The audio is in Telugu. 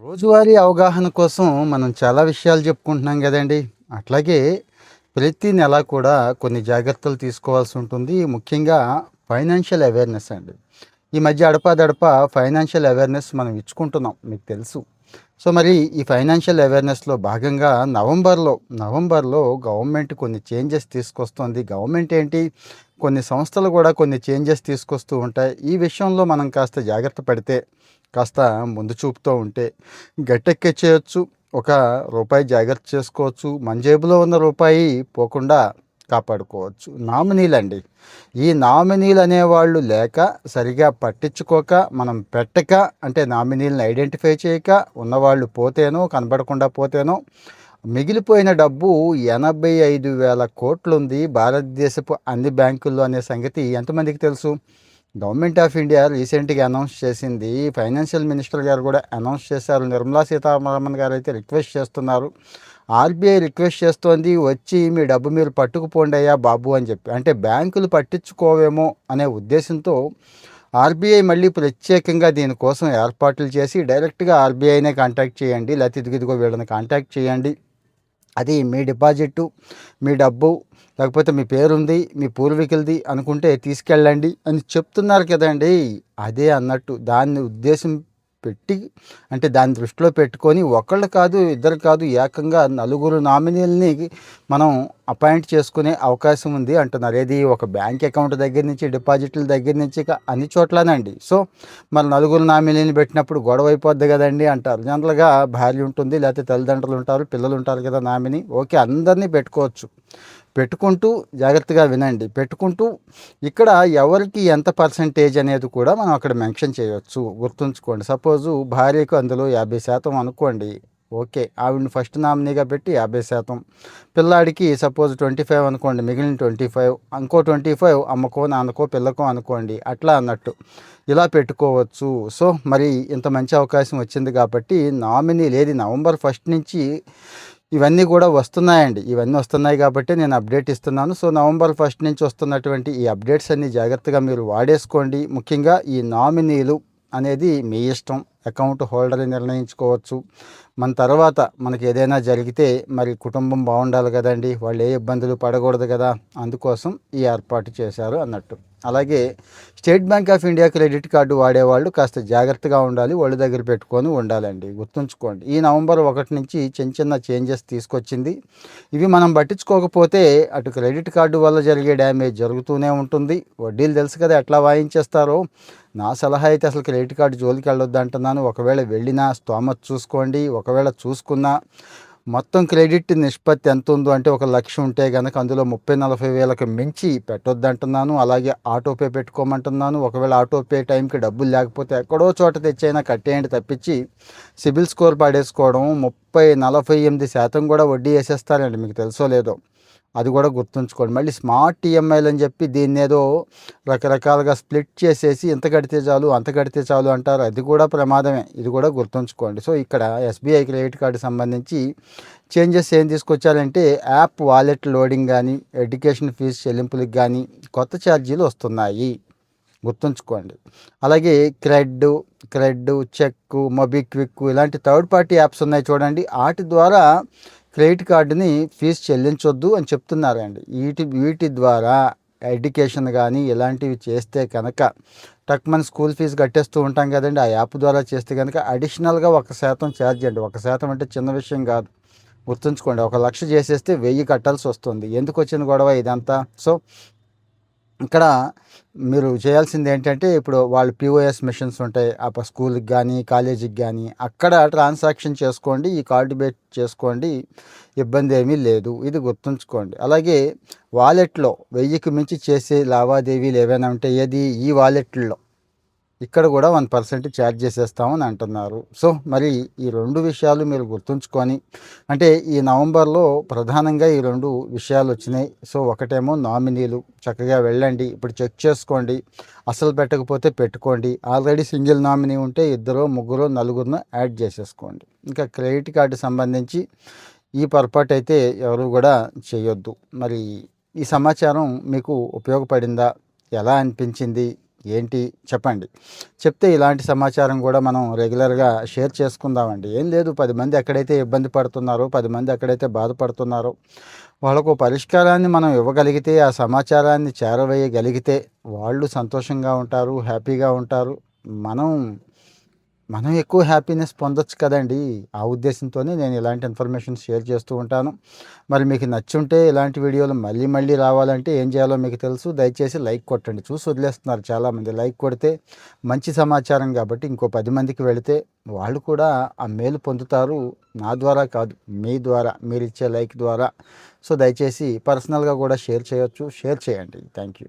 రోజువారీ అవగాహన కోసం మనం చాలా విషయాలు చెప్పుకుంటున్నాం కదండి. అట్లాగే ప్రతి నెల కూడా కొన్ని జాగ్రత్తలు తీసుకోవాల్సి ఉంటుంది. ముఖ్యంగా ఫైనాన్షియల్ అవేర్నెస్ అండి. ఈ మధ్య అడపాదడప ఫైనాన్షియల్ అవేర్నెస్ మనం ఇచ్చుకుంటున్నాం. మీకు తెలుసు. సో మరి ఈ ఫైనాన్షియల్ అవేర్నెస్లో భాగంగా నవంబర్లో నవంబర్లో గవర్నమెంట్ కొన్ని చేంజెస్ తీసుకొస్తుంది. గవర్నమెంట్ ఏంటి? కొన్ని సంస్థలు కూడా కొన్ని చేంజెస్ తీసుకొస్తూ ఉంటాయి. ఈ విషయంలో మనం కాస్త జాగ్రత్త పడితే కాస్త ముందు చూపుతూ ఉంటే గట్టెక్కించేయచ్చు ఒక రూపాయి జాగ్రత్త చేసుకోవచ్చు. మన జేబులో ఉన్న రూపాయి పోకుండా కాపాడుకోవచ్చు. నామినీలండి. ఈ నామినీలు అనేవాళ్ళు లేక సరిగా పట్టించుకోక మనం పెట్టక అంటే నామినీలను ఐడెంటిఫై చేయక ఉన్నవాళ్ళు పోతేనో కనబడకుండా పోతేనో మిగిలిపోయిన డబ్బు ఎనభై ఐదు వేల కోట్లుంది భారతదేశపు అన్ని బ్యాంకుల్లో అనే సంగతి ఎంతమందికి తెలుసు? గవర్నమెంట్ ఆఫ్ ఇండియా రీసెంట్గా అనౌన్స్ చేసింది ఫైనాన్షియల్ మినిస్టర్ గారు కూడా అనౌన్స్ చేశారు. నిర్మలా సీతారామన్ గారు అయితే రిక్వెస్ట్ చేస్తున్నారు. ఆర్బీఐ రిక్వెస్ట్ చేస్తోంది వచ్చి మీ డబ్బు మీరు పట్టుకుపోండి అయ్యా బాబు అని చెప్పి. అంటే బ్యాంకులు పట్టించుకోవేమో అనే ఉద్దేశంతో ఆర్బీఐ మళ్ళీ ప్రత్యేకంగా దీనికోసం ఏర్పాట్లు చేసి డైరెక్ట్గా ఆర్బీఐనే కాంటాక్ట్ చేయండి లేకపోతే ఇదిగిదిగో వీళ్ళని కాంటాక్ట్ చేయండి. అది మీ డిపాజిట్ మీ డబ్బు లేకపోతే మీ పేరుంది మీ పూర్వీకులది అనుకుంటే తీసుకెళ్ళండి అని చెప్తున్నారు కదండి. అదే అన్నట్టు దాన్ని ఉద్దేశం పెట్టి అంటే దాని దృష్టిలో పెట్టుకొని ఒకళ్ళు కాదు ఇద్దరు కాదు ఏకంగా నలుగురు నామినీలని మనం అపాయింట్ చేసుకునే అవకాశం ఉంది అంటున్నారు. ఏది? ఒక బ్యాంక్ అకౌంట్ దగ్గర నుంచి డిపాజిట్ల దగ్గర నుంచి ఇక అన్ని చోట్లనండి. సో మరి నలుగురు నామినీని పెట్టినప్పుడు గొడవ అయిపోద్ది కదండి అంటారు. జనరల్గా భార్య ఉంటుంది లేకపోతే తల్లిదండ్రులు ఉంటారు పిల్లలు ఉంటారు కదా నామిని. ఓకే అందరినీ పెట్టుకోవచ్చు. పెట్టుకుంటూ జాగ్రత్తగా వినండి. పెట్టుకుంటూ ఇక్కడ ఎవరికి ఎంత పర్సంటేజ్ అనేది కూడా మనం అక్కడ మెన్షన్ చేయవచ్చు గుర్తుంచుకోండి. సపోజు భార్యకు అందులో యాభై శాతం అనుకోండి. ఓకే. ఆవిడని ఫస్ట్ నామినీగా పెట్టి యాభై శాతం. పిల్లాడికి సపోజ్ ట్వంటీ ఫైవ్ అనుకోండి మిగిలిన ట్వంటీ ఫైవ్ ఇంకో ట్వంటీ ఫైవ్ అమ్మకో నాన్నకో పిల్లకో అనుకోండి అట్లా అన్నట్టు. ఇలా పెట్టుకోవచ్చు. సో మరి ఇంత మంచి అవకాశం వచ్చింది కాబట్టి నామినీ లేది. నవంబర్ ఫస్ట్ నుంచి ఇవన్నీ కూడా వస్తున్నాయండి. ఇవన్నీ వస్తున్నాయి కాబట్టి నేను అప్డేట్ ఇస్తున్నాను. సో నవంబర్ ఫస్ట్ నుంచి వస్తున్నటువంటి ఈ అప్డేట్స్ అన్ని జాగ్రత్తగా మీరు వాడేసుకోండి. ముఖ్యంగా ఈ నామినీలు అనేది మీ ఇష్టం. అకౌంట్ హోల్డర్ నిర్ణయించుకోవచ్చు. మన తర్వాత మనకి ఏదైనా జరిగితే మరి కుటుంబం బాగుండాలి కదండి. వాళ్ళు ఏ ఇబ్బందులు పడకూడదు కదా. అందుకోసం ఈ ఏర్పాటు చేశారు అన్నట్టు. అలాగే state bank of India credit card వాడేవాళ్ళు కాస్త జాగ్రత్తగా ఉండాలి ఒళ్ళు దగ్గర పెట్టుకొని ఉండాలండి. గుర్తుంచుకోండి. ఈ నవంబర్ ఒకటి నుంచి చిన్న చిన్న చేంజెస్ తీసుకొచ్చింది. ఇవి మనం పట్టించుకోకపోతే అటు క్రెడిట్ కార్డు వల్ల జరిగే డ్యామేజ్ జరుగుతూనే ఉంటుంది. వడ్డీలు తెలుసు కదా ఎట్లా వాయించేస్తారో. నా సలహా అయితే అసలు క్రెడిట్ కార్డు జోలికి వెళ్ళొద్దు అంటున్నాను ఒకవేళ వెళ్ళినా స్తోమత చూసుకోండి. ఒకవేళ చూసుకున్నా మొత్తం క్రెడిట్ నిష్పత్తి ఎంత ఉందో అంటే ఒక లక్ష ఉంటే కనుక అందులో ముప్పై నలభై వేలకు మించి పెట్టొద్దంటున్నాను. అలాగే ఆటోపే పెట్టుకోమంటున్నాను. ఒకవేళ ఆటోపే టైంకి డబ్బులు లేకపోతే ఎక్కడో చోట తెచ్చైనా కట్టేయండి తప్పించి సిబిల్ స్కోర్ పడేసుకోవడం ముప్పై నలభై ఎనిమిది శాతం కూడా వడ్డీ వేసేస్తారండి. మీకు తెలుసో లేదో అది కూడా గుర్తుంచుకోండి. మళ్ళీ స్మార్ట్ ఈఎంఐలు అని చెప్పి దీన్ని ఏదో రకరకాలుగా స్ప్లిట్ చేసేసి ఇంత కడితే చాలు అంత కడితే చాలు అంటారు. అది కూడా ప్రమాదమే. ఇది కూడా గుర్తుంచుకోండి. సో ఇక్కడ ఎస్బీఐ క్రెడిట్ కార్డు సంబంధించి చేంజెస్ ఏం తీసుకొచ్చారంటే యాప్ వాలెట్ లోడింగ్ కానీ ఎడ్యుకేషన్ ఫీజు చెల్లింపులకు కానీ కొత్త ఛార్జీలు వస్తున్నాయి. గుర్తుంచుకోండి. అలాగే క్రెడ్ క్రెడ్ చెక్ మొబిక్విక్ ఇలాంటి థర్డ్ పార్టీ యాప్స్ ఉన్నాయి చూడండి. వాటి ద్వారా క్రెడిట్ కార్డుని ఫీజు చెల్లించొద్దు అని చెప్తున్నారండి. వీటి వీటి ద్వారా ఎడ్యుకేషన్ కానీ ఇలాంటివి చేస్తే కనుక టక్ మన స్కూల్ ఫీజు కట్టేస్తూ ఉంటాం కదండి. ఆ యాప్ ద్వారా చేస్తే కనుక అడిషనల్గా ఒక శాతం ఛార్జ్ అండి ఒక శాతం అంటే చిన్న విషయం కాదు. గుర్తుంచుకోండి. ఒక లక్ష చేసేస్తే వెయ్యి కట్టాల్సి వస్తుంది. ఎందుకు వచ్చిన గొడవ ఇదంతా? సో ఇక్కడ మీరు చేయాల్సింది ఏంటంటే ఇప్పుడు వాళ్ళు పిఓఎస్ మిషన్స్ ఉంటాయి. ఆ స్కూల్కి కానీ కాలేజీకి కానీ అక్కడ ట్రాన్సాక్షన్ చేసుకోండి ఈ కార్డు బేట్ చేసుకోండి ఇబ్బంది ఏమీ లేదు. ఇది గుర్తుంచుకోండి. అలాగే వాలెట్లో వెయ్యికి మించి చేసే లావాదేవీలు ఏవైనా ఉంటే ఏది? ఈ వాలెట్లో. ఇక్కడ కూడా వన్ పర్సెంట్ ఛార్జ్ చేసేస్తామని అంటున్నారు. సో మరి ఈ రెండు విషయాలు మీరు గుర్తుంచుకొని అంటే ఈ నవంబర్లో ప్రధానంగా ఈ రెండు విషయాలు వచ్చినాయి. సో ఒకటేమో నామినీలు చక్కగా వెళ్ళండి ఇప్పుడు చెక్ చేసుకోండి అసలు పెట్టకపోతే పెట్టుకోండి ఆల్రెడీ సింగిల్ నామినీ ఉంటే ఇద్దరు ముగ్గురు నలుగురును యాడ్ చేసేసుకోండి. ఇంకా క్రెడిట్ కార్డు సంబంధించి ఈ పొరపాటు అయితే ఎవరు కూడా చేయొద్దు. మరి ఈ సమాచారం మీకు ఉపయోగపడిందా? ఎలా అనిపించింది? ఏంటి చెప్పండి. చెప్తే ఇలాంటి సమాచారం కూడా మనం రెగ్యులర్గా షేర్ చేసుకుందామండి. ఏం లేదు పది మంది ఎక్కడైతే ఇబ్బంది పడుతున్నారో పది మంది ఎక్కడైతే బాధపడుతున్నారో వాళ్ళకు పరిష్కారాన్ని మనం ఇవ్వగలిగితే ఆ సమాచారాన్ని చేరవేయగలిగితే వాళ్ళు సంతోషంగా ఉంటారు హ్యాపీగా ఉంటారు. మనం మనం ఎక్కువ హ్యాపీనెస్ పొందొచ్చు కదండి. ఆ ఉద్దేశంతోనే నేను ఇలాంటి ఇన్ఫర్మేషన్ షేర్ చేస్తూ ఉంటాను. మరి మీకు నచ్చుంటే ఇలాంటి వీడియోలు మళ్ళీ మళ్ళీ రావాలంటే ఏం చేయాలో మీకు తెలుసు. దయచేసి లైక్ కొట్టండి. చూసి వదిలేస్తున్నారు చాలామంది. లైక్ కొడితే మంచి సమాచారం కాబట్టి ఇంకో పది మందికి వెళితే వాళ్ళు కూడా ఆ మేలు పొందుతారు. నా ద్వారా కాదు మీ ద్వారా మీరు ఇచ్చే లైక్ ద్వారా. సో దయచేసి పర్సనల్గా కూడా షేర్ చేయొచ్చు. షేర్ చేయండి. Thank you